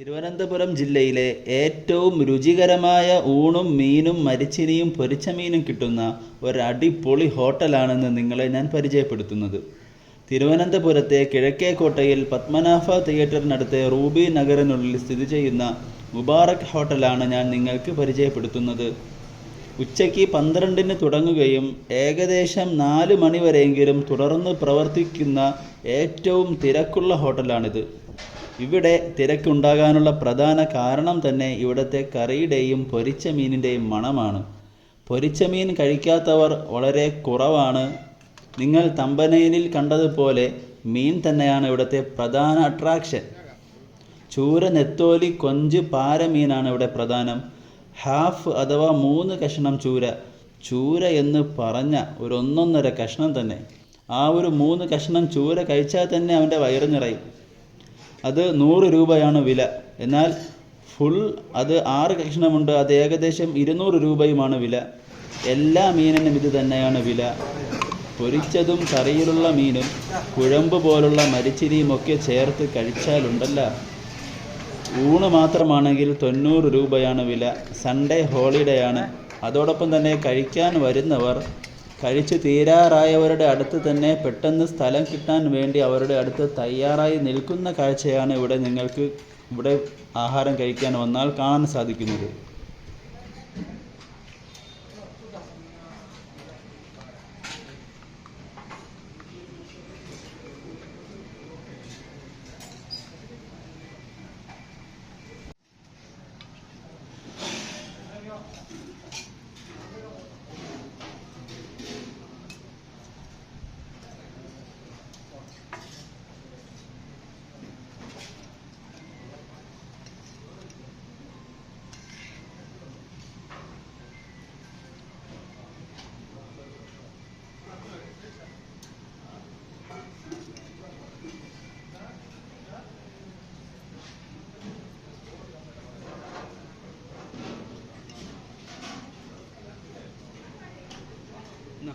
തിരുവനന്തപുരം ജില്ലയിലെ ഏറ്റവും രുചികരമായ ഊണും മീനും മരിച്ചിനിയും പൊരിച്ച മീനും കിട്ടുന്ന ഒരു അടിപൊളി ഹോട്ടലാണെന്ന് നിങ്ങളെ ഞാൻ പരിചയപ്പെടുത്തുന്നത്. തിരുവനന്തപുരത്തെ കിഴക്കേക്കോട്ടയിൽ പത്മനാഭ തിയേറ്ററിനടുത്ത് റൂബി നഗറിനുള്ളിൽ സ്ഥിതി ചെയ്യുന്ന മുബാറക് ഹോട്ടലാണ് ഞാൻ നിങ്ങൾക്ക് പരിചയപ്പെടുത്തുന്നത്. ഉച്ചയ്ക്ക് പന്ത്രണ്ടിന് തുടങ്ങുകയും ഏകദേശം നാല് മണിവരെയെങ്കിലും തുടർന്ന് പ്രവർത്തിക്കുന്ന ഏറ്റവും തിരക്കുള്ള ഹോട്ടലാണിത്. ഇവിടെ തിരക്കുണ്ടാകാനുള്ള പ്രധാന കാരണം തന്നെ ഇവിടുത്തെ കറിയുടെയും പൊരിച്ച മീനിന്റെയും മണമാണ്. പൊരിച്ച മീൻ കഴിക്കാത്തവർ വളരെ കുറവാണ്. നിങ്ങൾ തമ്പനയിലിൽ കണ്ടതുപോലെ മീൻ തന്നെയാണ് ഇവിടുത്തെ പ്രധാന അട്രാക്ഷൻ ചൂര നെത്തോലി കൊഞ്ച് പാര മീനാണ് ഇവിടെ പ്രധാനം. ഹാഫ് അഥവാ മൂന്ന് കഷ്ണം ചൂര. ചൂര എന്ന് പറഞ്ഞ ഒരു ഒന്നൊന്നര കഷ്ണം തന്നെ. ആ ഒരു മൂന്ന് കഷ്ണം ചൂര കഴിച്ചാൽ തന്നെ അവന്റെ വയറ് നിറയും. അത് നൂറ് രൂപയാണ് വില. എന്നാൽ ഫുൾ അത് ആറ് കഷ്ണമുണ്ട് അത് ഏകദേശം ഇരുന്നൂറ് രൂപയുമാണ് വില. എല്ലാ മീനിനും ഇത് തന്നെയാണ് വില. പൊരിച്ചതും കറിയിലുള്ള മീനും കുഴമ്പ് പോലുള്ള മരിച്ചിരിയും ഒക്കെ ചേർത്ത് കഴിച്ചാലുണ്ടല്ല. ഊണ് മാത്രമാണെങ്കിൽ തൊണ്ണൂറ് രൂപയാണ് വില. സൺഡേ ഹോളിഡേ ആണ് അതോടൊപ്പം തന്നെ കഴിക്കാൻ വരുന്നവർ കഴിച്ചു തീരാറായവരുടെ അടുത്ത് തന്നെ പെട്ടെന്ന് സ്ഥലം കിട്ടാൻ വേണ്ടി അവരുടെ അടുത്ത് തയ്യാറായി നിൽക്കുന്ന കാഴ്ചയാണ് ഇവിടെ നിങ്ങൾക്ക് ഇവിടെ ആഹാരം കഴിക്കാൻ വന്നാൽ കാണാൻ സാധിക്കുന്നത്. No.